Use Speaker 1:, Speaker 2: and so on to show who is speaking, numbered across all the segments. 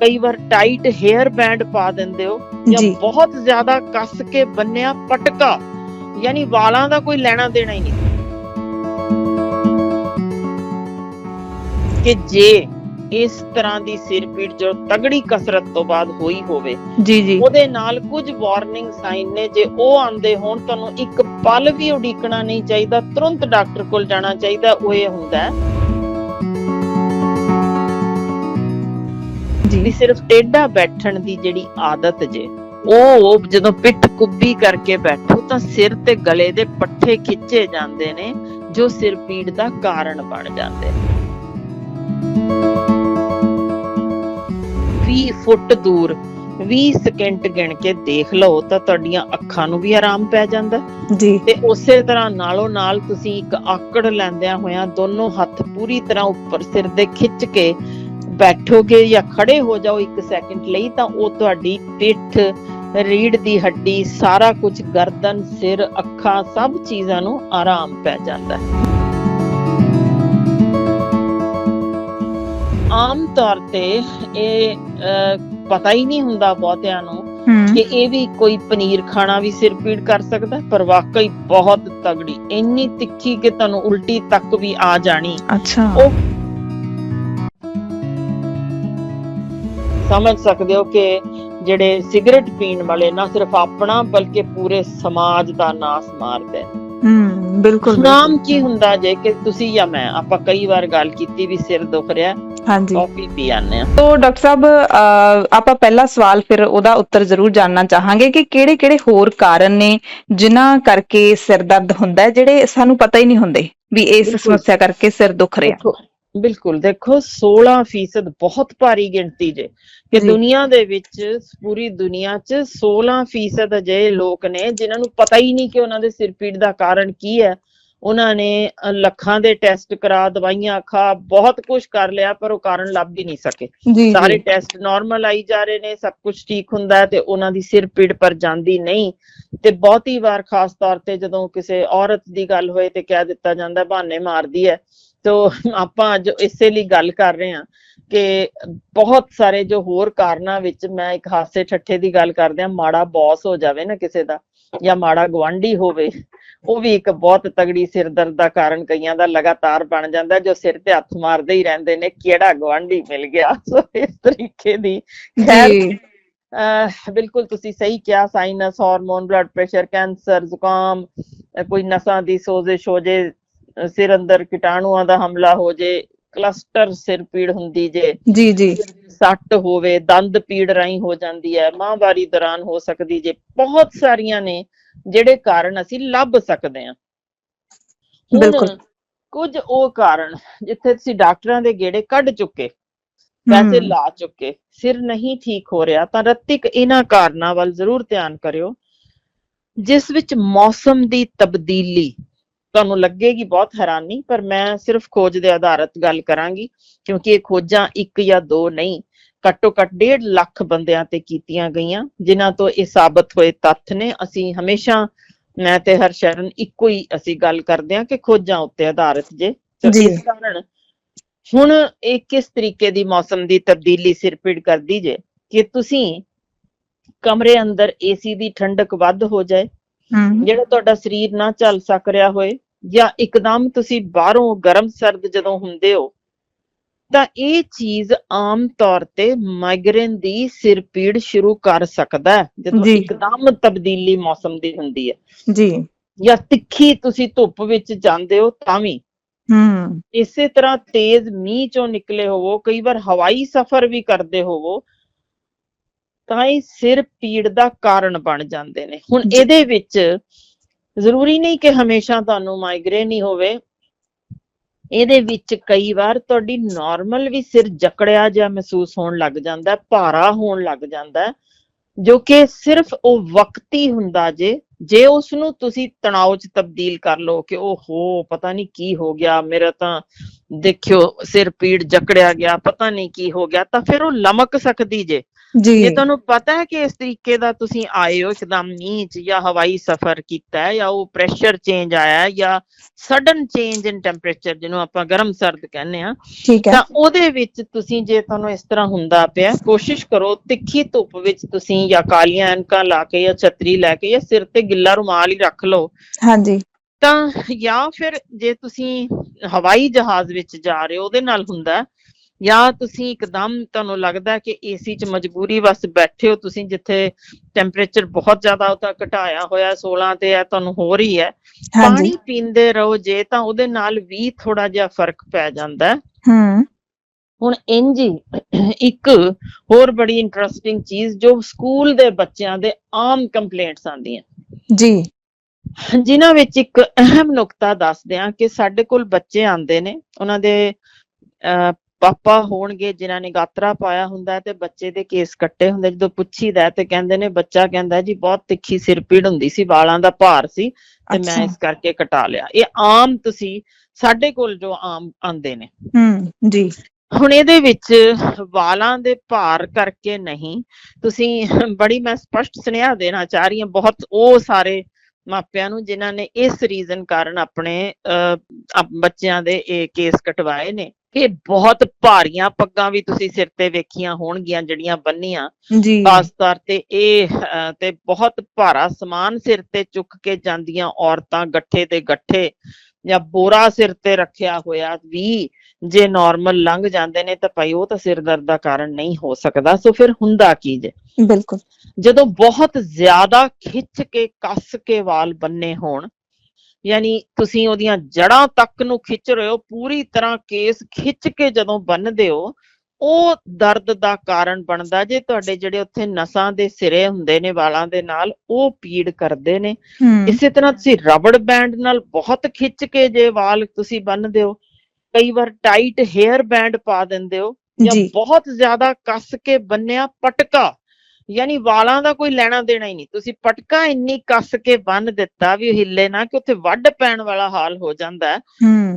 Speaker 1: ਕਈ ਵਾਰ tight hair band ਪਾ ਦਿੰਦੇ ਹੋ ਜਾਂ ਬਹੁਤ ਜ਼ਿਆਦਾ ਕੱਸ ਕੇ ਬੰਨਿਆ ਪਟਕਾ ਯਾਨੀ ਵਾਲਾਂ ਦਾ ਕੋਈ ਲੈਣਾ ਦੇਣਾ ਹੀ ਨਹੀਂ। ਕਿ ਜੇ ਇਸ ਤਰ੍ਹਾਂ ਦੀ ਸਿਰ ਪੀੜ ਜੋ ਤਗੜੀ ਕਸਰਤ ਤੋਂ ਬਾਅਦ ਹੋਈ ਹੋਵੇ
Speaker 2: ਜੀ ਜੀ।
Speaker 1: ਉਹਦੇ ਨਾਲ ਕੁਝ ਵਾਰਨਿੰਗ ਸਾਈਨ ਨੇ ਜੇ ਉਹ ਆਉਂਦੇ ਹੋਣ ਤੁਹਾਨੂੰ ਇੱਕ ਪਲ ਵੀ ਉਡੀਕਣਾ ਨਹੀਂ ਚਾਹੀਦਾ ਤੁਰੰਤ ਡਾਕਟਰ ਕੋਲ ਜਾਣਾ ਚਾਹੀਦਾ ਉਹ ਇਹ ਹੁੰਦਾ ਹੈ। ਵੀ ਸਿਰਫ ਟੇਢਾ ਬੈਠਣ ਦੀ ਜਿਹੜੀ ਆਦਤ ਜੇ ਉਹ ਜਦੋਂ ਪਿੱਠ ਕੁੱਬੀ ਕਰਕੇ ਬੈਠੋ ਤਾਂ ਸਿਰ ਤੇ ਗਲੇ ਦੇ ਪੱਠੇ ਖਿੱਚੇ ਜਾਂਦੇ ਨੇ ਜੋ ਸਿਰ ਪੀੜ ਦਾ ਕਾਰਨ ਬਣ ਜਾਂਦੇ ਨੇ। 20 ਫੁੱਟ ਦੂਰ 20 ਸਕਿੰਟ ਗਿਣ ਕੇ ਦੇਖ ਲਓ ਤਾਂ ਤੁਹਾਡੀਆਂ ਅੱਖਾਂ ਨੂੰ ਵੀ ਆਰਾਮ ਪੈ ਜਾਂਦਾ।
Speaker 2: ਜੀ।
Speaker 1: ਤੇ ਉਸੇ ਤਰ੍ਹਾਂ ਨਾਲੋਂ ਨਾਲ ਤੁਸੀਂ ਇੱਕ ਆਕੜ ਲੈਂਦਿਆਂ ਹੋਇਆਂ ਦੋਨੋਂ ਹੱਥ ਪੂਰੀ ਤਰ੍ਹਾਂ ਉੱਪਰ ਸਿਰ ਦੇ ਖਿੱਚ ਕੇ ਬੈਠੋਗੇ ਜਾਂ ਖੜੇ ਹੋ ਜਾਓ ਇੱਕ ਸੈਕਿੰਡ ਲਈ ਤਾਂ ਉਹ ਤੁਹਾਡੀ ਪਿੱਠ ਰੀੜ ਦੀ ਹੱਡੀ ਸਾਰਾ ਕੁਝ ਗਰਦਨ ਸਿਰ ਅੱਖਾਂ ਸਭ ਚੀਜ਼ਾਂ ਨੂੰ ਆਰਾਮ ਪੈ ਜਾਂਦਾ ਹੈ। ਆਮ ਤੌਰ ਤੇ ਇਹ ਪਤਾ ਹੀ ਨਹੀਂ ਹੁੰਦਾ ਬਹੁਤਿਆਂ ਨੂੰ ਕਿ ਇਹ ਵੀ ਕੋਈ ਪਨੀਰ ਖਾਣਾ ਵੀ ਸਿਰ ਪੀੜ ਕਰ ਸਕਦਾ ਪਰ ਵਾਕਈ ਬਹੁਤ ਤਗੜੀ ਇੰਨੀ ਤਿੱਖੀ ਕਿ ਤੁਹਾਨੂੰ ਉਲਟੀ ਤੱਕ ਵੀ ਆ ਜਾਣੀ।
Speaker 2: ਅੱਛਾ।
Speaker 1: ਉਹ ਸਮਝ ਸਕਦੇ ਹੋ ਕਿ ਜਿਹੜੇ ਸਿਗਰਟ ਪੀਣ ਵਾਲੇ ਨਾ ਸਿਰਫ ਆਪਣਾ ਬਲਕਿ ਪੂਰੇ ਸਮਾਜ ਦਾ ਨਾਸ ਮਾਰਦੇ ਨੇ।
Speaker 2: ਹੂੰ ਬਿਲਕੁਲ
Speaker 1: ਨਾਮ ਕੀ ਹੁੰਦਾ ਜੇ ਕਿ ਤੁਸੀਂ ਜਾਂ ਮੈਂ ਆਪਾਂ ਕਈ ਵਾਰ ਗੱਲ ਕੀਤੀ ਵੀ ਸਿਰ ਦੁਖ ਰਿਹਾ
Speaker 2: ਹਾਂਜੀ।
Speaker 1: ਕਾਫੀ ਪੀ ਆਨੇ ਆ
Speaker 2: ਤੋ ਡਾਕਟਰ ਸਾਹਿਬ ਆਪਾਂ ਪਹਿਲਾ ਸਵਾਲ ਫਿਰ ਉਹਦਾ ਉੱਤਰ ਜ਼ਰੂਰ ਜਾਨਣਾ ਚਾਹਾਂਗੇ ਕਿ ਕਿਹੜੇ-ਕਿਹੜੇ ਹੋਰ ਕਾਰਨ ਨੇ ਜਿਨ੍ਹਾਂ ਕਰਕੇ ਸਿਰ ਦਰਦ ਹੁੰਦਾ ਹੈ ਜਿਹੜੇ ਸਾਨੂੰ ਪਤਾ ਹੀ ਨਹੀਂ ਹੁੰਦੇ ਵੀ ਇਸ। ਸਮੱਸਿਆ ਕਰਕੇ ਸਿਰ ਦੁਖ ਰਿਹਾ
Speaker 1: ਬਿਲਕੁਲ ਦੇਖੋ 16% ਬਹੁਤ ਭਾਰੀ ਗਿਣਤੀ ਜੇ ਕਿ। ਦੁਨੀਆ ਦੇ ਵਿੱਚ ਪੂਰੀ ਦੁਨੀਆ 'ਚ 16% ਅਜਿਹੇ ਲੋਕ ਨੇ ਜਿਨ੍ਹਾਂ ਨੂੰ ਪਤਾ ਹੀ ਨਹੀਂ ਕਿ ਉਹਨਾਂ ਦੇ ਸਿਰ ਪੀੜ ਦਾ ਕਾਰਨ ਕੀ ਹੈ। ਉਹਨਾਂ ਨੇ ਲੱਖਾਂ ਦੇ ਟੈਸਟ ਕਰਾ ਦਵਾਈਆਂ ਖਾ ਬਹੁਤ ਕੁਝ ਕਰ ਲਿਆ ਪਰ ਉਹ ਕਾਰਨ ਲੱਭ ਹੀ ਨਹੀਂ ਸਕੇ। ਸਾਰੇ ਟੈਸਟ ਨਾਰਮਲ ਆਈ ਜਾ ਰਹੇ ਨੇ ਸਭ ਕੁਝ ਠੀਕ ਹੁੰਦਾ ਤੇ ਉਹਨਾਂ ਦੀ ਸਿਰ ਪੀੜ ਪਰ ਜਾਂਦੀ ਨਹੀਂ। ਤੇ ਬਹੁਤੀ ਵਾਰ ਖਾਸ ਤੌਰ ਤੇ ਜਦੋਂ ਕਿਸੇ ਔਰਤ ਦੀ ਗੱਲ ਹੋਏ ਤੇ ਕਹਿ ਦਿੱਤਾ ਜਾਂਦਾ ਬਹਾਨੇ ਮਾਰਦੀ ਹੈ ਤੋ ਆਪਾਂ ਅੱਜ ਇਸੇ ਲਈ ਗੱਲ ਕਰ ਰਹੇ ਹਾਂ ਕਿ ਬਹੁਤ ਸਾਰੇ ਜੋ ਹੋਰ ਕਾਰਨਾਂ ਵਿੱਚ ਮੈਂ ਇੱਕ ਹਾਸੇ ਠੱਠੇ ਦੀ ਗੱਲ ਕਰਦੇ ਹਾਂ ਮਾੜਾ ਬੌਸ ਹੋ ਜਾਵੇ ਨਾ ਕਿਸੇ ਦਾ ਜਾਂ ਮਾੜਾ ਗਵਾਂਢੀ ਹੋਵੇ ਉਹ ਵੀ ਇੱਕ ਬਹੁਤ ਤਗੜੀ ਸਿਰਦਰਦ ਦਾ ਕਾਰਨ ਕਈਆਂ ਦਾ ਲਗਾਤਾਰ ਬਣ ਜਾਂਦਾ ਜੋ ਸਿਰ ਤੇ ਹੱਥ ਮਾਰਦੇ ਹੀ ਰਹਿੰਦੇ ਨੇ ਕਿਹੜਾ ਗਵਾਂਢੀ ਮਿਲ ਗਿਆ? ਸੋ ਇਸ ਤਰੀਕੇ ਦੀ ਖੈਰ ਬਿਲਕੁਲ ਤੁਸੀਂ ਸਹੀ ਕਿਹਾ sinus hormone blood pressure cancer ਜ਼ੁਕਾਮ ਕੋਈ ਨਸਾਂ ਦੀ ਸੋਜ਼ਿਸ਼ ਹੋ ਜੇ ਸਿਰ ਅੰਦਰ ਕੀਟਾਣੂਆਂ ਦਾ ਹਮਲਾ ਹੋ ਜੇ ਕਲਸਟਰ ਸਿਰ ਪੀੜ ਹੁੰਦੀ ਜੇ
Speaker 2: ਜੀ ਜੀ।
Speaker 1: ਸੱਟ ਹੋਵੇ ਦੰਦ ਪੀੜ ਰਾਈ ਹੋ ਜਾਂਦੀ ਹੈ ਮਾਹਵਾਰੀ ਦੌਰਾਨ ਹੋ ਸਕਦੀ ਜੇ ਬਹੁਤ ਸਾਰੀਆਂ ਨੇ ਜਿਹੜੇ ਕਾਰਨ ਅਸੀਂ ਲੱਭ ਸਕਦੇ ਹਾਂ।
Speaker 2: ਬਿਲਕੁਲ।
Speaker 1: ਕੁਝ ਉਹ ਕਾਰਨ ਜਿੱਥੇ ਤੁਸੀਂ ਡਾਕਟਰਾਂ ਦੇ ਗੇੜੇ ਕੱਢ ਚੁੱਕੇ ਪੈਸੇ ਲਾ ਚੁੱਕੇ ਸਿਰ ਨਹੀਂ ਠੀਕ ਹੋ ਰਿਹਾ ਤਾਂ ਰਤਿਕ ਇਹਨਾਂ ਕਾਰਨਾਂ ਵੱਲ ਜ਼ਰੂਰ ਧਿਆਨ ਕਰਿਓ ਜਿਸ ਵਿੱਚ ਮੌਸਮ ਦੀ ਤਬਦੀਲੀ ਤੁਹਾਨੂੰ ਲੱਗੇਗੀ ਬਹੁਤ ਹੈਰਾਨੀ ਪਰ ਮੈਂ ਸਿਰਫ ਖੋਜ ਦੇ ਆਧਾਰਿਤ ਗੱਲ ਕਰਾਂਗੀ ਕਿਉਂਕਿ ਇਹ ਖੋਜਾਂ ਇੱਕ ਜਾਂ ਦੋ ਨਹੀਂ ਘੱਟੋ ਘੱਟ 1.5 ਲੱਖ ਬੰਦਿਆਂ ਤੇ ਕੀਤੀਆਂ ਗਈਆਂ ਜਿਨ੍ਹਾਂ ਤੋਂ ਇਹ ਸਾਬਤ ਹੋਏ ਤੱਥ ਨੇ। ਅਸੀਂ ਹਮੇਸ਼ਾ ਮੈਂ ਤੇ ਹਰਸ਼ਰਨ ਇੱਕੋ ਹੀ ਅਸੀਂ ਗੱਲ ਕਰਦੇ ਹਾਂ ਕਿ ਖੋਜਾਂ ਉੱਤੇ ਆਧਾਰਿਤ ਜੇ। ਇਸ ਕਾਰਨ ਹੁਣ ਇਹ ਕਿਸ ਤਰੀਕੇ ਦੀ ਮੌਸਮ ਦੀ ਤਬਦੀਲੀ ਸਿਰ ਪੀੜ ਕਰਦੀ ਜੇ? ਕਿ ਤੁਸੀਂ ਕਮਰੇ ਅੰਦਰ ਏਸੀ ਦੀ ਠੰਡਕ ਵੱਧ ਹੋ ਜਾਏ ਜਿਹੜਾ ਤੁਹਾਡਾ ਸਰੀਰ ਨਾ ਚੱਲ ਸਕ ਰਿਹਾ ਹੋਏ ਜਾਂ ਇੱਕਦਮ ਤੁਸੀਂ ਬਾਹਰੋਂ ਗਰਮ ਸਰਦ ਜਦੋਂ ਹੁੰਦੇ ਹੋ ਤਾਂ ਇਹ ਚੀਜ਼ ਆਮ ਤੌਰ ਤੇ ਮਾਈਗ੍ਰੇਨ ਦੀ ਸਿਰ ਪੀੜ ਸ਼ੁਰੂ ਕਰ ਸਕਦਾ ਹੈ ਜਦੋਂ। ਇੱਕਦਮ ਤਬਦੀਲੀ ਮੌਸਮ ਦੀ ਹੁੰਦੀ ਹੈ।
Speaker 2: ਜੀ।
Speaker 1: ਜਾਂ ਤਿੱਖੀ ਤੁਸੀਂ ਧੁੱਪ ਵਿੱਚ ਜਾਂਦੇ ਹੋ ਤਾਂ ਵੀ।
Speaker 2: ਹਮ।
Speaker 1: ਇਸੇ ਤਰ੍ਹਾਂ ਤੇਜ਼ ਮੀਂਹ ਚੋਂ ਨਿਕਲੇ ਹੋਵੋ ਕਈ ਵਾਰ ਹਵਾਈ ਸਫ਼ਰ ਵੀ ਕਰਦੇ ਹੋਵੋ ਤਾਂ ਇਹ ਸਿਰ ਪੀੜ ਦਾ ਕਾਰਨ ਬਣ ਜਾਂਦੇ ਨੇ। ਹੁਣ। ਇਹਦੇ ਵਿੱਚ ਜ਼ਰੂਰੀ ਨਹੀਂ ਕਿ ਹਮੇਸ਼ਾ ਤੁਹਾਨੂੰ ਮਾਈਗ੍ਰੇਨ ਹੀ ਹੋਵੇ। ਇਹਦੇ ਵਿੱਚ ਕਈ ਵਾਰ ਤੁਹਾਡੀ ਨਾਰਮਲ ਵੀ ਸਿਰ ਜਕੜਿਆ ਜਿਹਾ ਮਹਿਸੂਸ ਹੋਣ ਲੱਗ ਜਾਂਦਾ ਹੈ, ਭਾਰਾ ਹੋਣ ਲੱਗ ਜਾਂਦਾ ਹੈ, ਜੋ ਕਿ ਸਿਰਫ ਉਹ ਵਕਤੀ ਹੁੰਦਾ ਜੇ ਜੇ ਉਸ ਨੂੰ ਤੁਸੀਂ ਤਣਾਅ 'ਚ ਤਬਦੀਲ ਕਰ ਲਓ ਕਿ ਓਹੋ ਪਤਾ ਨਹੀਂ ਕੀ ਹੋ ਗਿਆ ਮੇਰਾ ਤਾਂ ਦੇਖਿਓ ਸਿਰ ਪੀੜ ਜਕੜਿਆ ਗਿਆ ਪਤਾ ਨਹੀਂ ਕੀ ਹੋ ਗਿਆ ਤਾਂ ਫਿਰ ਉਹ ਲਮਕ ਸਕਦੀ ਜੇ।
Speaker 2: ਜੀ।
Speaker 1: ਜੇ ਤੁਹਾਨੂੰ ਪਤਾ ਹੈ ਕਿ ਇਸ ਤਰੀਕੇ ਦਾ ਤੁਸੀਂ ਆਏ ਹੋ ਇੱਕਦਮ ਨੀਚ ਜਾਂ ਹਵਾਈ ਸਫ਼ਰ ਕੀਤਾ ਹੈ ਜਾਂ ਉਹ ਪ੍ਰੈਸ਼ਰ ਚੇਂਜ ਆਇਆ ਹੈ ਜਾਂ ਸਡਨ ਚੇਂਜ ਇਨ ਟੈਂਪਰੇਚਰ ਜਿਹਨੂੰ ਆਪਾਂ ਗਰਮ ਸਰਦ ਕਹਿੰਦੇ ਆ
Speaker 2: ਠੀਕ ਹੈ।
Speaker 1: ਤਾਂ ਉਹਦੇ ਵਿੱਚ ਤੁਸੀਂ ਜੇ ਤੁਹਾਨੂੰ ਇਸ ਤਰ੍ਹਾਂ ਹੁੰਦਾ ਪਿਆ ਕੋਸ਼ਿਸ਼ ਕਰੋ ਤਿੱਖੀ ਧੁੱਪ ਵਿੱਚ ਤੁਸੀਂ ਜਾਂ ਕਾਲੀਆਂ ਐਨਕਾਂ ਲਾ ਕੇ ਜਾਂ ਛਤਰੀ ਲੈ ਕੇ ਜਾਂ ਸਿਰ ਤੇ ਗਿੱਲਾ ਰੁਮਾਲ ਹੀ ਰੱਖ ਲਓ।
Speaker 2: ਹਾਂਜੀ।
Speaker 1: ਤਾਂ ਜਾਂ ਫਿਰ ਜੇ ਤੁਸੀਂ ਹਵਾਈ ਜਹਾਜ਼ ਵਿੱਚ ਜਾ ਰਹੇ ਹੋ ਉਹਦੇ ਨਾਲ ਹੁੰਦਾ ਜਾਂ ਤੁਸੀਂ ਇੱਕਦਮ ਤੁਹਾਨੂੰ ਲੱਗਦਾ ਕਿ ਏਸੀ 'ਚ ਮਜਬੂਰੀ ਵਸ ਬੈਠੇ ਹੋ ਤੁਸੀਂ ਜਿੱਥੇ ਟੈਂਪਰੇਚਰ ਬਹੁਤ ਜ਼ਿਆਦਾ ਉਹਦਾ ਘਟਾਇਆ ਹੋਇਆ 16 ਤੇ ਹੈ ਤੁਹਾਨੂੰ ਹੋ ਰਹੀ ਹੈ ਪਾਣੀ ਪੀਂਦੇ ਰਹੋ ਜੇ ਤਾਂ ਉਹਦੇ ਨਾਲ ਵੀ ਥੋੜਾ ਜਿਹਾ ਫ਼ਰਕ ਪੈ ਜਾਂਦਾ ਹੈ।
Speaker 2: ਹੂੰ।
Speaker 1: ਹੁਣ ਇੰਜ ਇੱਕ ਹੋਰ ਬੜੀ ਇੰਟਰਸਟਿੰਗ ਚੀਜ਼ ਜੋ ਸਕੂਲ ਦੇ ਬੱਚਿਆਂ ਦੇ ਆਮ ਕੰਪਲੇਂਟਸ ਆਉਂਦੀਆਂ।
Speaker 2: ਜੀ।
Speaker 1: ਜਿਨ੍ਹਾਂ ਵਿੱਚ ਇੱਕ ਅਹਿਮ ਨੁਕਤਾ ਦੱਸਦੇ ਹਾਂ ਕਿ ਸਾਡੇ ਕੋਲ ਬੱਚੇ ਆਉਂਦੇ ਨੇ ਉਹਨਾਂ ਦੇ ਪਾਪਾ ਹੋਣਗੇ ਜਿਨ੍ਹਾਂ ਨੇ ਗਾਤਰਾ ਪਾਇਆ ਹੁੰਦਾ ਤੇ ਬੱਚੇ ਦੇ ਕੇਸ ਕੱਟੇ ਹੁੰਦੇ ਜਦੋਂ ਪੁੱਛੀਦਾ ਤੇ ਕਹਿੰਦੇ ਨੇ ਬੱਚਾ ਕਹਿੰਦਾ ਜੀ ਬਹੁਤ ਤਿੱਖੀ ਸਿਰ ਪੀੜ ਹੁੰਦੀ ਸੀ ਵਾਲਾਂ ਦਾ ਭਾਰ ਸੀ ਤੇ ਮੈਂ ਇਸ ਕਰਕੇ ਕਟਾ ਲਿਆ। ਇਹ ਆਮ ਤੁਸੀਂ ਸਾਡੇ ਕੋਲ ਜੋ ਆਮ ਆਉਂਦੇ ਨੇ।
Speaker 2: ਹੂੰ ਜੀ।
Speaker 1: ਹੁਣ ਇਹਦੇ ਵਿੱਚ ਵਾਲਾਂ ਦੇ ਭਾਰ ਕਰਕੇ ਨਹੀਂ ਤੁਸੀਂ ਬੜੀ ਮੈਂ ਸਪਸ਼ਟ ਸੁਨੇਹਾ ਦੇਣਾ ਚਾਹ ਰਹੀ ਹਾਂ ਬਹੁਤ ਉਹ ਸਾਰੇ ਮਾਪਿਆਂ ਨੂੰ ਜਿਨ੍ਹਾਂ ਨੇ ਇਸ ਰੀਜ਼ਨ ਕਾਰਨ ਆਪਣੇ ਬੱਚਿਆਂ ਦੇ ਇਹ ਕੇਸ ਕਟਵਾਏ ਨੇ। ਕਿ ਬਹੁਤ ਭਾਰੀਆਂ ਪੱਗਾਂ ਵੀ ਤੁਸੀਂ ਸਿਰ ਤੇ ਵੇਖੀਆਂ ਹੋਣਗੀਆਂ ਜਿਹੜੀਆਂ ਬੰਨੀਆਂ।
Speaker 2: ਜੀ।
Speaker 1: ਖਾਸ ਤੌਰ ਤੇ ਇਹ ਅਹ, ਤੇ ਬਹੁਤ ਭਾਰਾ ਸਮਾਨ ਸਿਰ ਤੇ ਚੁੱਕ ਕੇ ਜਾਂਦੀਆਂ ਔਰਤਾਂ ਗੱਠੇ ਤੇ ਗੱਠੇ ਜਾਂ ਬੋਰਾ ਸਿਰ ਤੇ ਰੱਖਿਆ ਹੋਇਆ ਵੀ ਜੇ ਨਾਰਮਲ ਲੰਘ ਜਾਂਦੇ ਨੇ ਤਾਂ ਭਾਈ ਉਹ ਤਾਂ ਸਿਰ ਦਰਦ ਦਾ ਕਾਰਨ ਨਹੀਂ ਹੋ ਸਕਦਾ। ਸੋ ਫਿਰ ਹੁੰਦਾ ਕੀ ਜੇ?
Speaker 2: ਬਿਲਕੁਲ।
Speaker 1: ਜਦੋਂ ਬਹੁਤ ਜ਼ਿਆਦਾ ਖਿੱਚ ਕੇ ਕੱਸ ਕੇ ਵਾਲ ਬੰਨੇ ਹੋਣ ਯਾਨੀ ਤੁਸੀਂ ਉਹਦੀਆਂ ਜੜਾਂ ਤੱਕ ਨੂੰ ਖਿੱਚ ਰਹੇ ਹੋ ਪੂਰੀ ਤਰ੍ਹਾਂ ਕੇਸ ਖਿੱਚ ਕੇ ਜਦੋਂ ਬੰਨਦੇ ਹੋ ਉਹ ਦਰਦ ਦਾ ਕਾਰਨ ਬਣਦਾ ਜੇ ਤੁਹਾਡੇ ਜਿਹੜੇ ਉੱਥੇ ਨਸਾਂ ਦੇ ਸਿਰੇ ਹੁੰਦੇ ਨੇ ਵਾਲਾਂ ਦੇ ਨਾਲ ਉਹ ਪੀੜ ਕਰਦੇ ਨੇ। ਇਸੇ ਤਰ੍ਹਾਂ ਤੁਸੀਂ ਰਬੜ ਬੈਂਡ ਨਾਲ ਬਹੁਤ ਖਿੱਚ ਕੇ ਜੇ ਵਾਲ ਤੁਸੀਂ ਬੰਨਦੇ ਹੋ ਕਈ ਵਾਰ ਟਾਈਟ ਹੇਅਰ ਬੈਂਡ ਪਾ ਦਿੰਦੇ ਹੋ ਜੀ ਬਹੁਤ ਜ਼ਿਆਦਾ ਕੱਸ ਕੇ ਬੰਨਿਆ ਪਟਕਾ ਯਾਨੀ ਵਾਲਾਂ ਦਾ ਕੋਈ ਲੈਣਾ ਦੇਣਾ ਹੀ ਨਹੀਂ। ਤੁਸੀਂ ਪਟਕਾ ਇੰਨੀ ਕੱਸ ਕੇ ਬੰਨ ਦਿੱਤਾ ਵੀ ਹਿੱਲੇ ਨਾ ਕਿ ਉੱਥੇ ਵੱਢ ਪੈਣ ਵਾਲਾ ਹਾਲ ਹੋ ਜਾਂਦਾ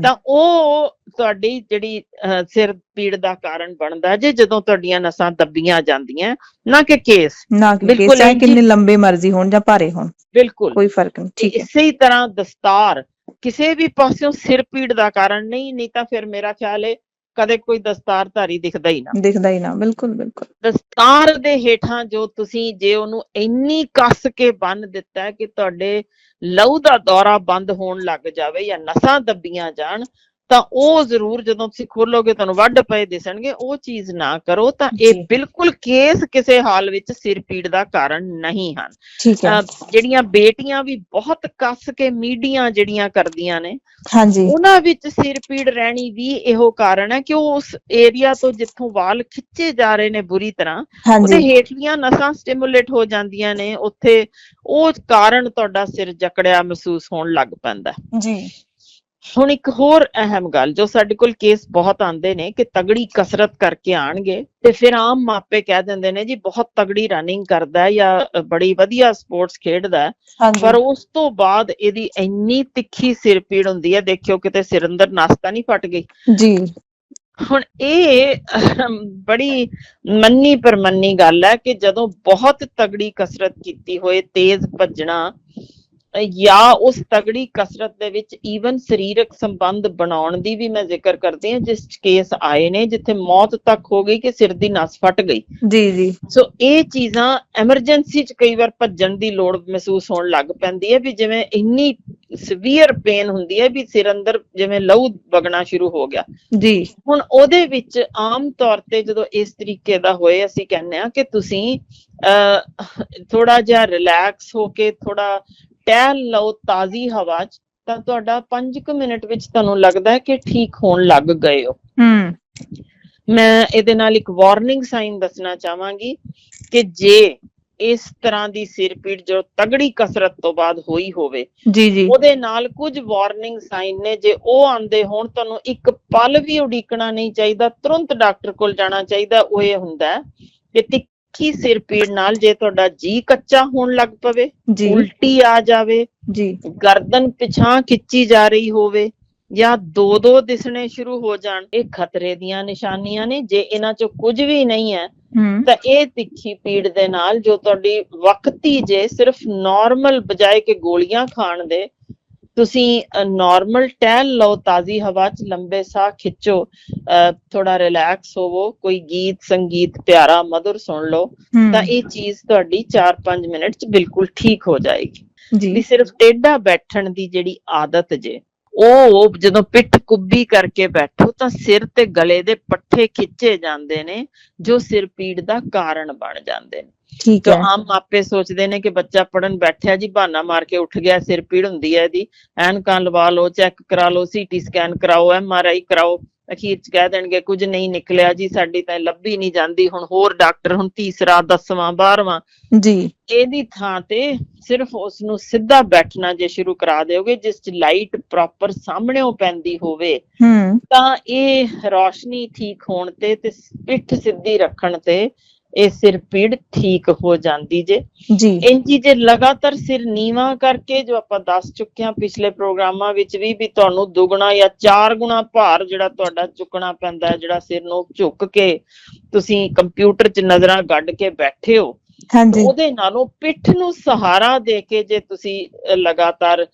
Speaker 1: ਤਾਂ ਉਹ ਤੁਹਾਡੀ ਜਿਹੜੀ ਸਿਰ ਪੀੜ ਦਾ ਕਾਰਨ ਬਣਦਾ ਜੇ ਜਦੋਂ ਤੁਹਾਡੀਆਂ ਨਸਾਂ ਦੱਬੀਆਂ ਜਾਂਦੀਆਂ ਨਾ ਕਿ ਕੇਸ।
Speaker 2: ਨਾ ਕਿ
Speaker 1: ਬਿਲਕੁਲ
Speaker 2: ਕਿੰਨੇ ਲੰਬੇ ਮਰਜ਼ੀ ਹੋਣ ਜਾਂ ਭਾਰੇ ਹੋਣ।
Speaker 1: ਬਿਲਕੁਲ।
Speaker 2: ਕੋਈ ਫ਼ਰਕ ਨਹੀਂ ਠੀਕ ਹੈ।
Speaker 1: ਇਸੇ ਤਰ੍ਹਾਂ ਦਸਤਾਰ ਕਿਸੇ ਵੀ ਪਾਸਿਓਂ ਸਿਰ ਪੀੜ ਦਾ ਕਾਰਨ ਨਹੀਂ ਨਹੀਂ ਤਾਂ ਫਿਰ ਮੇਰਾ ਖਿਆਲ ਹੈ ਕਦੇ ਕੋਈ ਦਸਤਾਰਧਾਰੀ ਦਿਖਦਾ ਹੀ ਨਾ।
Speaker 2: ਦਿਖਦਾ ਹੀ ਨਾ ਬਿਲਕੁਲ ਬਿਲਕੁਲ।
Speaker 1: ਦਸਤਾਰ ਦੇ ਹੇਠਾਂ ਜੋ ਤੁਸੀਂ ਜੇ ਉਹਨੂੰ ਇੰਨੀ ਕੱਸ ਕੇ ਬੰਨ ਦਿੱਤਾ ਕਿ ਤੁਹਾਡੇ ਲਹੂ ਦਾ ਦੌਰਾ ਬੰਦ ਹੋਣ ਲੱਗ ਜਾਵੇ ਜਾਂ ਨਸਾਂ ਦੱਬੀਆਂ ਜਾਣ ਤਾਂ ਉਹ ਜ਼ਰੂਰ ਜਦੋਂ ਤੁਸੀਂ ਖੋਲੋਗੇ ਤੁਹਾਨੂੰ ਵੱਢ ਪਏ ਦਿਸਣਗੇ। ਉਹ ਚੀਜ਼ ਨਾ ਕਰੋ ਤਾਂ ਇਹ। ਬਿਲਕੁਲ ਕੇਸ ਕਿਸੇ ਹਾਲ ਵਿੱਚ ਸਿਰ ਪੀੜ ਦਾ ਕਾਰਨ ਨਹੀਂ ਹਨ। ਜਿਹੜੀਆਂ ਬੇਟੀਆਂ ਵੀ ਬਹੁਤ ਕੱਸ ਕੇ ਮੀਡੀਆਂ ਜਿਹੜੀਆਂ ਕਰਦੀਆਂ ਨੇ
Speaker 2: ਹਾਂਜੀ।
Speaker 1: ਉਹਨਾਂ ਵਿੱਚ ਸਿਰ ਪੀੜ ਰਹਿਣੀ ਵੀ ਇਹੋ ਕਾਰਨ ਹੈ ਕਿ ਉਹ ਉਸ ਏਰੀਆ ਤੋਂ ਜਿੱਥੋਂ ਵਾਲ ਖਿੱਚੇ ਜਾ ਰਹੇ ਨੇ ਬੁਰੀ ਤਰ੍ਹਾਂ ਉਹਦੇ ਹੇਠਲੀਆਂ ਨਸਾਂ ਸਟਿਮੂਲੇਟ ਹੋ ਜਾਂਦੀਆਂ ਨੇ ਉੱਥੇ ਉਹ ਕਾਰਨ ਤੁਹਾਡਾ ਸਿਰ ਜਕੜਿਆ ਮਹਿਸੂਸ ਹੋਣ ਲੱਗ ਪੈਂਦਾ।
Speaker 2: ਜੀ।
Speaker 1: ਹੁਣ ਇੱਕ ਹੋਰ ਅਹਿਮ ਗੱਲ ਜੋ ਸਾਡੇ ਕੋਲ ਕੇਸ ਬਹੁਤ ਆਉਂਦੇ ਨੇ ਕਿ ਤਗੜੀ ਕਸਰਤ ਕਰਕੇ ਆਣਗੇ ਤੇ ਫਿਰ ਆਮ ਮਾਪੇ ਕਹਿ ਦਿੰਦੇ ਨੇ ਜੀ ਬਹੁਤ ਤਗੜੀ ਰਨਿੰਗ ਕਰਦਾ ਹੈ ਜਾਂ ਬੜੀ ਵਧੀਆ ਸਪੋਰਟਸ ਖੇਡਦਾ ਪਰ ਉਸ ਤੋਂ ਬਾਅਦ ਇਹਦੀ ਇੰਨੀ ਤਿੱਖੀ ਸਿਰ ਪੀੜ ਹੁੰਦੀ ਹੈ ਦੇਖਿਓ ਕਿਤੇ ਸਿਰ ਅੰਦਰ ਨਸ ਤਾਂ ਨਹੀਂ ਫਟ ਗਈ।
Speaker 2: ਜੀ।
Speaker 1: ਹੁਣ ਇਹ ਬੜੀ ਮੰਨੀ ਪਰਮੰਨੀ ਗੱਲ ਹੈ ਕਿ ਜਦੋਂ ਬਹੁਤ ਤਗੜੀ ਕਸਰਤ ਕੀਤੀ ਹੋਏ ਤੇਜ਼ ਭੱਜਣਾ ਜਾਂ ਉਸ ਤਗੜੀ ਕਸਰਤ ਦੇ ਵਿੱਚ ਈਵਨ ਸਰੀਰਕ ਸੰਬੰਧ ਬਣਾਉਣ ਦੀ ਵੀ ਮੈਂ ਜ਼ਿਕਰ ਕਰਦੀ ਹਾਂ ਜਿਸ ਕੇਸ ਆਏ ਨੇ ਜਿੱਥੇ ਮੌਤ ਤੱਕ ਹੋ ਗਈ ਕਿ ਸਿਰ ਦੀ ਨਸ ਫਟ ਗਈ।
Speaker 2: ਜੀ ਜੀ।
Speaker 1: ਸੋ ਇਹ ਚੀਜ਼ਾਂ ਐਮਰਜੈਂਸੀ 'ਚ ਕਈ ਵਾਰ ਭੱਜਣ ਦੀ ਲੋੜ ਮਹਿਸੂਸ ਹੋਣ ਲੱਗ ਪੈਂਦੀ ਹੈ ਵੀ ਜਿਵੇਂ ਇੰਨੀ ਸਵੀਅਰ ਪੇਨ ਹੁੰਦੀ ਹੈ ਵੀ ਸਿਰ ਅੰਦਰ ਜਿਵੇਂ ਲਹੂ ਵਗਣਾ ਸ਼ੁਰੂ ਹੋ ਗਿਆ।
Speaker 2: ਜੀ।
Speaker 1: ਹੁਣ ਉਹਦੇ ਵਿੱਚ ਆਮ ਤੌਰ ਤੇ ਜਦੋਂ ਇਸ ਤਰੀਕੇ ਦਾ ਹੋਏ ਅਸੀਂ ਕਹਿੰਦੇ ਆ ਕਿ ਤੁਸੀਂ ਥੋੜਾ ਜਿਹਾ ਰਿਲੈਕਸ ਹੋ ਕੇ ਥੋੜਾ ਟਹਿਲ ਲਓ ਤਾਜ਼ੀ ਹਵਾ 'ਚ ਤਾਂ ਤੁਹਾਡਾ 5 ਮਿੰਟ ਵਿੱਚ ਤੁਹਾਨੂੰ ਲੱਗਦਾ ਹੈ ਕਿ ਠੀਕ ਹੋਣ ਲੱਗ ਗਏ ਹੋ।
Speaker 2: ਹੂੰ।
Speaker 1: ਮੈਂ ਇਹਦੇ ਨਾਲ ਇੱਕ ਵਾਰਨਿੰਗ ਸਾਈਨ ਦੱਸਣਾ ਚਾਹਾਂਗੀ ਕਿ ਜੇ ਇਸ ਤਰ੍ਹਾਂ ਦੀ ਸਿਰ ਪੀੜ ਜੋ ਤਗੜੀ ਕਸਰਤ ਤੋਂ ਬਾਅਦ ਹੋਈ ਹੋਵੇ
Speaker 2: ਜੀ ਜੀ।
Speaker 1: ਉਹਦੇ ਨਾਲ ਕੁਝ ਵਾਰਨਿੰਗ ਸਾਈਨ ਨੇ ਜੇ ਉਹ ਆਂਦੇ ਹੋਣ ਤੁਹਾਨੂੰ ਇੱਕ ਪਲ ਵੀ ਉਡੀਕਣਾ ਨਹੀਂ ਚਾਹੀਦਾ ਤੁਰੰਤ ਡਾਕਟਰ ਕੋਲ ਜਾਣਾ ਚਾਹੀਦਾ ਉਹ ਇਹ ਹੁੰਦਾ ਹੈ ਕਿ ਤਿੱਖੀ ਸਿਰ ਪੀੜ ਨਾਲ ਜੇ ਤੁਹਾਡਾ ਜੀ ਕੱਚਾ ਹੋਣ ਲੱਗ ਪਵੇ ਉਲਟੀ ਆ ਜਾਵੇ
Speaker 2: ਜੀ।
Speaker 1: ਗਰਦਨ ਪਿਛਾਂ ਖਿੱਚੀ ਜਾ ਰਹੀ ਹੋਵੇ ਜਾਂ ਦੋ ਦੋ ਦਿਸਣੇ ਸ਼ੁਰੂ ਹੋ ਜਾਣ ਇਹ ਖਤਰੇ ਦੀਆਂ ਨਿਸ਼ਾਨੀਆਂ ਨੇ ਜੇ ਇਹਨਾਂ ਚੋਂ ਕੁਝ ਵੀ ਨਹੀਂ ਹੂੰ ਤਾਂ ਇਹ ਤਿੱਖੀ ਪੀੜ ਦੇ ਨਾਲ ਜੋ ਤੁਹਾਡੀ ਵਕਤੀ ਜੇ ਸਿਰਫ ਨਾਰਮਲ ਬਜਾਏ ਕਿ ਗੋਲੀਆਂ ਖਾਣ ਦੇ ਤੁਸੀਂ ਨਾਰਮਲ ਟਹਿਲ ਲਓ ਤਾਜ਼ੀ ਹਵਾ 'ਚ ਲੰਬੇ ਸਾਹ ਖਿੱਚੋ ਥੋੜਾ ਰਿਲੈਕਸ ਹੋਵੋ ਕੋਈ ਗੀਤ ਸੰਗੀਤ ਪਿਆਰਾ ਮధుਰ ਸੁਣ ਲਓ ਤਾਂ ਇਹ ਚੀਜ਼ ਤੁਹਾਡੀ 4-5 ਮਿੰਟ 'ਚ ਬਿਲਕੁਲ ਠੀਕ ਹੋ ਜਾਏਗੀ।
Speaker 2: ਜੀ।
Speaker 1: ਸਿਰਫ ਟੇਢਾ ਬੈਠਣ ਦੀ ਜਿਹੜੀ ਆਦਤ ਜੇ ਉਹ ਜਦੋਂ ਪਿੱਠ ਕੁੱਬੀ ਕਰਕੇ ਬੈਠੋ ਤਾਂ ਸਿਰ ਤੇ ਗਲੇ ਦੇ ਪੱਠੇ ਖਿੱਚੇ ਜਾਂਦੇ ਨੇ ਜੋ ਸਿਰ ਪੀੜ ਦਾ ਕਾਰਨ ਬਣ ਜਾਂਦੇ ਨੇ।
Speaker 2: ਠੀਕ ਹੈ।
Speaker 1: ਆਮ ਮਾਪੇ ਸੋਚਦੇ ਨੇ ਕਿ ਬੱਚਾ ਪੜਨ ਬੈਠਿਆ ਜੀ ਬਹਾਨਾ ਮਾਰ ਕੇ ਉੱਠ ਗਿਆ ਸਿਰ ਪੀੜ ਹੁੰਦੀ ਹੈ ਇਹਦੀ। ਐਨਕਾਂ ਲਵਾ ਲਓ ਚੈੱਕ ਕਰਾ ਲਓ ਸੀਟੀ ਸਕੈਨ ਕਰਾਓ ਐਮਆਰਆਈ ਕਰਾਓ ਅਖੀਰ ਚ ਕਹਿ ਦੇਣਗੇ ਕੁਝ ਨਹੀਂ ਨਿਕਲਿਆ ਜੀ ਸਾਡੀ ਤਾਂ ਲੱਭੀ ਨਹੀਂ ਜਾਂਦੀ। ਹੁਣ ਹੋਰ ਡਾਕਟਰ ਹੁਣ ਤੀਸਰਾ ਦਸਵਾਂ ਬਾਰਵਾਂ।
Speaker 2: ਜੀ।
Speaker 1: ਇਹਦੀ ਥਾਂ ਤੇ ਸਿਰਫ ਉਸ ਨੂੰ ਸਿੱਧਾ ਬੈਠਣਾ ਜੇ ਸ਼ੁਰੂ ਕਰਾ ਦਿਓਗੇ ਜਿਸ ਚ ਲਾਈਟ ਪ੍ਰੋਪਰ ਸਾਹਮਣੇੋਂ ਪੈਂਦੀ ਹੋਵੇ
Speaker 2: ਹੂੰ।
Speaker 1: ਤਾਂ ਇਹ ਰੋਸ਼ਨੀ ਠੀਕ ਹੋਣ ਤੇ ਤੇ ਪਿੱਠ ਸਿੱਧੀ ਰੱਖਣ ਤੇ ਇਹ ਸਿਰ ਪੀੜ ਠੀਕ ਹੋ ਜਾਂਦੀ ਜੇ।
Speaker 2: ਜੀ।
Speaker 1: ਇੰਜੀ ਜੇ ਲਗਾਤਾਰ ਸਿਰ ਨੀਵਾ ਕਰਕੇ ਜੋ ਆਪਾਂ ਦੱਸ ਚੁੱਕੇ ਹਾਂ ਪਿਛਲੇ ਪ੍ਰੋਗਰਾਮਾਂ ਵਿੱਚ ਵੀ ਵੀ ਤੁਹਾਨੂੰ ਦੁੱਗਣਾ ਜਾਂ ਚਾਰ ਗੁਣਾ ਭਾਰ ਜਿਹੜਾ ਤੁਹਾਡਾ ਚੁੱਕਣਾ ਪੈਂਦਾ ਹੈ ਜਿਹੜਾ ਸਿਰ ਨੂੰ ਝੁੱਕ ਕੇ ਤੁਸੀਂ ਕੰਪਿਊਟਰ 'ਚ ਨਜ਼ਰਾਂ ਗੱਡ ਕੇ ਬੈਠੇ ਹੋ।
Speaker 2: ਹਾਂਜੀ।
Speaker 1: ਉਹਦੇ ਨਾਲੋਂ ਪਿੱਠ ਨੂੰ ਸਹਾਰਾ ਦੇ ਕੇ ਜੇ ਤੁਸੀਂ ਲਗਾਤਾਰ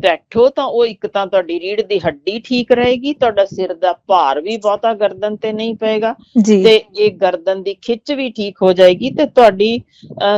Speaker 1: ਬੈਠੋ ਤਾਂ ਉਹ ਇੱਕ ਤਾਂ ਤੁਹਾਡੀ ਰੀੜ ਦੀ ਹੱਡੀ ਠੀਕ ਰਹੇਗੀ ਤੁਹਾਡਾ ਸਿਰ ਦਾ ਭਾਰ ਵੀ ਬਹੁਤਾ ਗਰਦਨ ਤੇ ਨਹੀਂ ਪਏਗਾ ਤੇ ਇਹ ਗਰਦਨ ਦੀ ਖਿੱਚ ਵੀ ਠੀਕ ਹੋ ਜਾਏਗੀ ਤੇ ਤੁਹਾਡੀ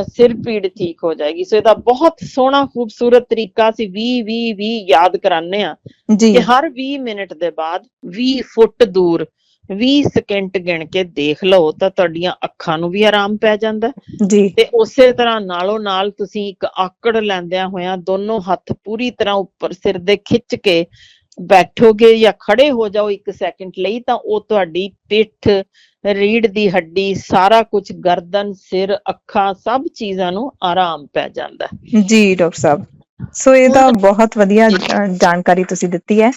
Speaker 1: ਸਿਰ ਪੀੜ ਠੀਕ ਹੋ ਜਾਏਗੀ। ਸੋ ਇਹਦਾ ਬਹੁਤ ਸੋਹਣਾ ਖੂਬਸੂਰਤ ਤਰੀਕਾ ਸੀ 20 20 20 ਯਾਦ ਕਰਾਨੇ ਆ ਕਿ ਹਰ 20 ਮਿੰਟ ਦੇ ਬਾਅਦ 20 ਫੁੱਟ ਦੂਰ 20 ਸਕਿੰਟ ਗਿਣ ਕੇ ਦੇਖ ਲਓ ਤਾਂ ਤੁਹਾਡੀਆਂ ਅੱਖਾਂ ਨੂੰ ਵੀ ਆਰਾਮ ਪੈ ਜਾਂਦਾ
Speaker 2: ਜੀ।
Speaker 1: ਤੇ ਉਸੇ ਤਰ੍ਹਾਂ ਨਾਲੋਂ ਨਾਲ ਤੁਸੀਂ ਇੱਕ ਆਕੜ ਲੈਂਦਿਆਂ ਹੋਇਆਂ ਦੋਨੋਂ ਹੱਥ ਪੂਰੀ ਤਰ੍ਹਾਂ ਉੱਪਰ ਸਿਰ ਦੇ ਖਿੱਚ ਕੇ ਬੈਠੋਗੇ ਜਾਂ ਖੜੇ ਹੋ ਜਾਓ ਇੱਕ ਸੈਕਿੰਡ ਲਈ ਤਾਂ ਉਹ ਤੁਹਾਡੀ ਪਿੱਠ ਰੀੜ ਦੀ ਹੱਡੀ ਸਾਰਾ ਕੁਝ ਗਰਦਨ ਸਿਰ ਅੱਖਾਂ ਸਭ ਚੀਜ਼ਾਂ ਨੂੰ ਆਰਾਮ ਪੈ ਜਾਂਦਾ।
Speaker 2: ਜੀ ਡਾਕਟਰ ਸਾਹਿਬ। ਸੋ ਇਹ ਤਾਂ ਬਹੁਤ ਵਧੀਆ ਜਾਣਕਾਰੀ ਤੁਸੀਂ ਦਿੱਤੀ ਹੈ।